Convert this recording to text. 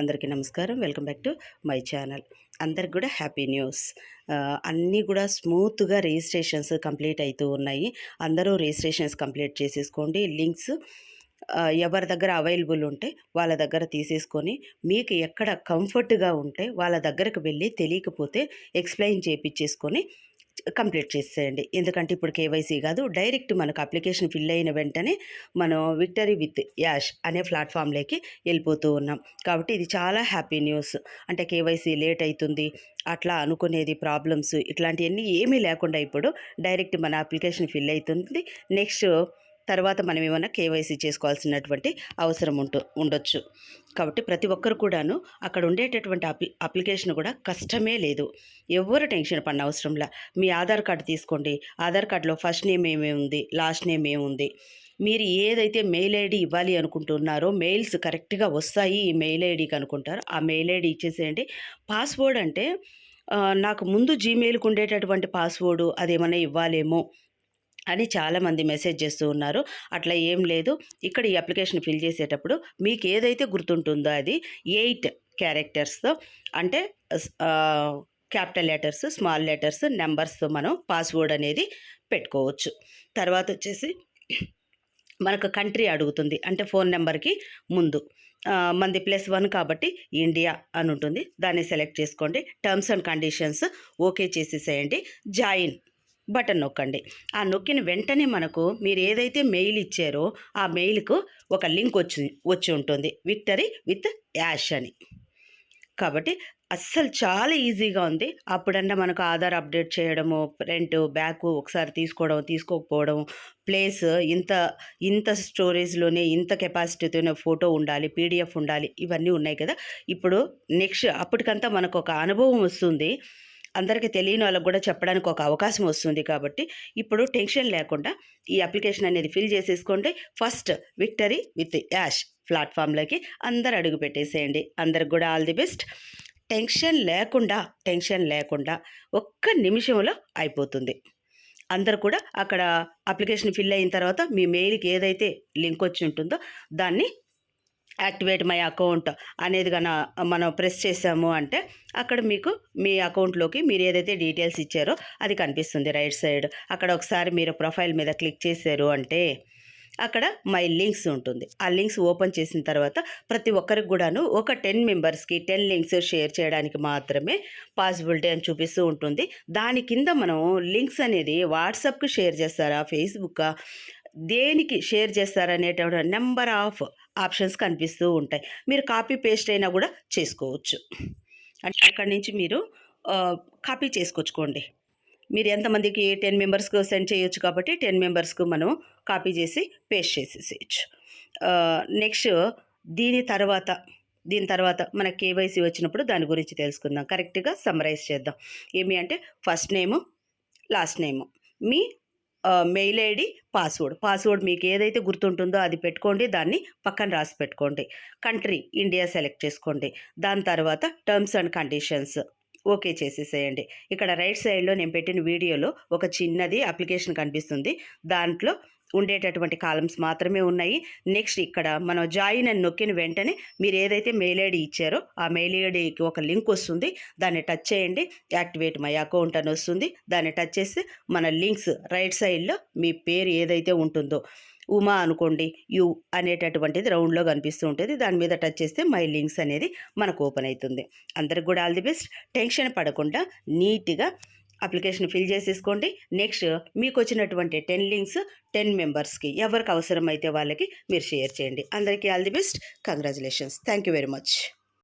అందరికీ నమస్కారం. Welcome back to my channel. అందరికి కూడా హ్యాపీ న్యూస్. అన్నీ కూడా స్మూత్గా రిజిస్ట్రేషన్స్ కంప్లీట్ అవుతూ ఉన్నాయి. అందరూ రిజిస్ట్రేషన్స్ కంప్లీట్ చేసేసుకోండి. లింక్స్ ఎవరి దగ్గర అవైలబుల్ ఉంటే వాళ్ళ దగ్గర తీసేసుకొని మీకు ఎక్కడ కంఫర్ట్గా ఉంటే వాళ్ళ దగ్గరకు వెళ్ళి తెలియకపోతే ఎక్స్ప్లెయిన్ చేయించేసుకొని కంప్లీట్ చేసేయండి. ఎందుకంటే ఇప్పుడు కేవైసీ కాదు డైరెక్ట్ మనకు అప్లికేషన్ ఫిల్ అయిన వెంటనే మనం విక్టరీ విత్ యాష్ అనే ప్లాట్ఫామ్లోకి వెళ్ళిపోతూ ఉన్నాం. కాబట్టి ఇది చాలా హ్యాపీ న్యూస్. అంటే కేవైసీ లేట్ అవుతుంది అట్లా అనుకునేది ప్రాబ్లమ్స్ ఇట్లాంటివన్నీ ఏమీ లేకుండా ఇప్పుడు డైరెక్ట్ మన అప్లికేషన్ ఫిల్ అవుతుంది నెక్స్ట్ తర్వాత మనం ఏమైనా కేవైసీ చేసుకోవాల్సినటువంటి అవసరం ఉంటు ఉండొచ్చు. కాబట్టి ప్రతి ఒక్కరు కూడాను అక్కడ ఉండేటటువంటి అప్లి అప్లికేషన్ కూడా కష్టమే లేదు. ఎవరు టెన్షన్ పడిన అవసరంలా మీ ఆధార్ కార్డు తీసుకోండి. ఆధార్ కార్డులో ఫస్ట్ నేమ్ ఏమేమి ఉంది? లాస్ట్ నేమ్ ఏముంది మీరు ఏదైతే మెయిల్ ఐడి ఇవ్వాలి అనుకుంటున్నారో మెయిల్స్ కరెక్ట్గా వస్తాయి ఈ మెయిల్ ఐడికి అనుకుంటారో. ఆ మెయిల్ ఐడి ఇచ్చేసేయండి. పాస్వర్డ్ అంటే నాకు ముందు జీమెయిల్కి ఉండేటటువంటి పాస్వర్డ్ అదేమన్నా ఇవ్వాలేమో అని చాలామంది మెసేజ్ చేస్తూ ఉన్నారు. అట్లా ఏం లేదు. ఇక్కడ ఈ అప్లికేషన్ ఫిల్ చేసేటప్పుడు మీకు ఏదైతే గుర్తుంటుందో అది ఎయిట్ క్యారెక్టర్స్తో అంటే క్యాపిటల్ లెటర్స్ స్మాల్ లెటర్స్ నెంబర్స్తో మనం పాస్వర్డ్ అనేది పెట్టుకోవచ్చు. తర్వాత వచ్చేసి మనకు కంట్రీ అడుగుతుంది. అంటే ఫోన్ నెంబర్కి ముందు. మంది ప్లస్ వన్ కాబట్టి ఇండియా అని ఉంటుంది. దాన్ని సెలెక్ట్ చేసుకోండి. టర్మ్స్ అండ్ కండిషన్స్ ఓకే చేసేసేయండి. జాయిన్. బటన్ నొక్కండి. ఆ నొక్కిన వెంటనే మనకు మీరు ఏదైతే మెయిల్ ఇచ్చారో ఆ మెయిల్కు ఒక లింక్ వచ్చి వచ్చి ఉంటుంది. విక్టరీ విత్ యాష్ అని. కాబట్టి అస్సలు చాలా ఈజీగా ఉంది. అప్పుడన్నా మనకు ఆధార్ అప్డేట్ చేయడము రెంట్ బ్యాక్ ఒకసారి తీసుకోవడం తీసుకోకపోవడం ప్లేస్ ఇంత ఇంత స్టోరేజ్లోనే ఇంత కెపాసిటీతోనే ఫోటో ఉండాలి పీడిఎఫ్ ఉండాలి ఇవన్నీ ఉన్నాయి కదా. ఇప్పుడు నెక్స్ట్ అప్పటికంతా మనకు ఒక అనుభవం వస్తుంది. అందరికీ తెలియని వాళ్ళకు కూడా చెప్పడానికి ఒక అవకాశం వస్తుంది కాబట్టి ఇప్పుడు టెన్షన్ లేకుండా ఈ అప్లికేషన్ అనేది ఫిల్ చేసేసుకోండి. ఫస్ట్ విక్టరీ విత్ యాష్ ప్లాట్ఫామ్లోకి అందరు అడుగు పెట్టేసేయండి. అందరికి కూడా ఆల్ ది బెస్ట్. టెన్షన్ లేకుండా టెన్షన్ లేకుండా ఒక్క నిమిషంలో అయిపోతుంది. అందరు కూడా అక్కడ అప్లికేషన్ ఫిల్ అయిన తర్వాత మీ మెయిల్కి ఏదైతే లింక్ వచ్చి ఉంటుందో దాన్ని యాక్టివేట్ మై అకౌంట్ అనేది కన మనం ప్రెస్ చేసాము అంటే అక్కడ మీకు మీ అకౌంట్లోకి మీరు ఏదైతే డీటెయిల్స్ ఇచ్చారో అది కనిపిస్తుంది రైట్ సైడ్. అక్కడ ఒకసారి మీరు ప్రొఫైల్ మీద క్లిక్ చేశారు అంటే అక్కడ మై లింక్స్ ఉంటుంది. ఆ లింక్స్ ఓపెన్ చేసిన తర్వాత ప్రతి ఒక్కరికి కూడాను ఒక టెన్ మెంబర్స్కి టెన్ లింక్స్ షేర్ చేయడానికి మాత్రమే పాసిబిలిటీ అని చూపిస్తూ ఉంటుంది. దాని కింద మనం లింక్స్ అనేది వాట్సాప్కి షేర్ చేస్తారా ఫేస్బుక్ దేనికి షేర్ చేస్తారనేటువంటి నెంబర్ ఆఫ్ ఆప్షన్స్ కనిపిస్తూ ఉంటాయి. మీరు కాపీ పేస్ట్ అయినా కూడా చేసుకోవచ్చు. అంటే అక్కడి నుంచి మీరు కాపీ చేసుకొచ్చుకోండి మీరు ఎంతమందికి టెన్ మెంబర్స్కి సెండ్ చేయొచ్చు కాబట్టి టెన్ మెంబర్స్కు మనం కాపీ చేసి పేస్ట్ చేసేసేయచ్చు. నెక్స్ట్ దీని తర్వాత దీని తర్వాత మన కేవైసీ వచ్చినప్పుడు దాని గురించి తెలుసుకుందాం. కరెక్ట్గా సమ్మరైజ్ చేద్దాం. ఏమి అంటే ఫస్ట్ నేము లాస్ట్ నేము. మీ మెయిల్ ఐడి పాస్వర్డ్. పాస్వర్డ్ మీకు ఏదైతే గుర్తుంటుందో అది పెట్టుకోండి దాన్ని పక్కన రాసి పెట్టుకోండి. కంట్రీ ఇండియా సెలెక్ట్ చేసుకోండి. దాని తర్వాత టర్మ్స్ అండ్ కండిషన్స్. ఓకే చేసేసేయండి. ఇక్కడ రైట్ సైడ్లో నేను పెట్టిన వీడియోలో ఒక చిన్నది అప్లికేషన్ కనిపిస్తుంది. దాంట్లో ఉండేటటువంటి కాలమ్స్ మాత్రమే ఉన్నాయి. నెక్స్ట్ ఇక్కడ మనం జాయిన్ అని నొక్కిన వెంటనే మీరు ఏదైతే మెయిల్ ఐడి ఇచ్చారో ఆ మెయిల్ ఐడికి ఒక లింక్ వస్తుంది. దాన్ని టచ్ చేయండి. యాక్టివేట్ మై అకౌంట్ అని వస్తుంది. దాన్ని టచ్ చేస్తే మన లింక్స్ రైట్ సైడ్లో మీ పేరు ఏదైతే ఉంటుందో ఉమా అనుకోండి యు అనేటటువంటిది రౌండ్లో కనిపిస్తూ ఉంటుంది. దాని మీద టచ్ చేస్తే మై లింక్స్ అనేది మనకు ఓపెన్ అవుతుంది అందరికి కూడా ఆల్ ది బెస్ట్. టెన్షన్ పడకుండా నీట్గా అప్లికేషన్ ఫిల్ చేసేసుకోండి. నెక్స్ట్ మీకు వచ్చినటువంటి టెన్ లింక్స్ టెన్ మెంబర్స్కి ఎవరికి అవసరమైతే వాళ్ళకి మీరు షేర్ చేయండి. అందరికీ all the best. Congratulations. Thank you very much.